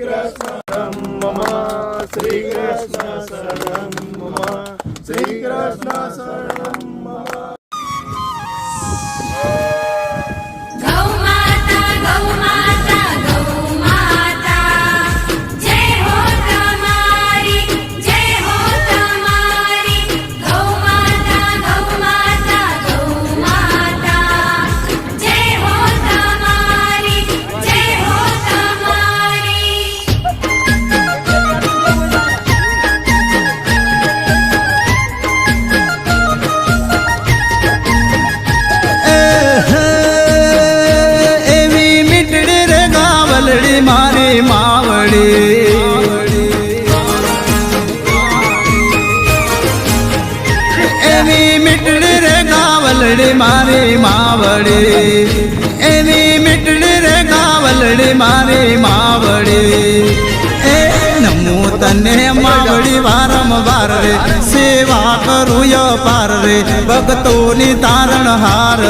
કૃષ્ણ મમ શ્રી કૃષ્ણ શરણમ મમ શ્રી કૃષ્ણ મારી માવડી. એની મીટડી રે ગાવલડી મારી માવડી. એની મીટડી રે ગાવલડી મારી માવડી. એ નમો તને માવડી વારંવાર રે. સેવા કરું પાર રે. ભક્તોની તારણ હાર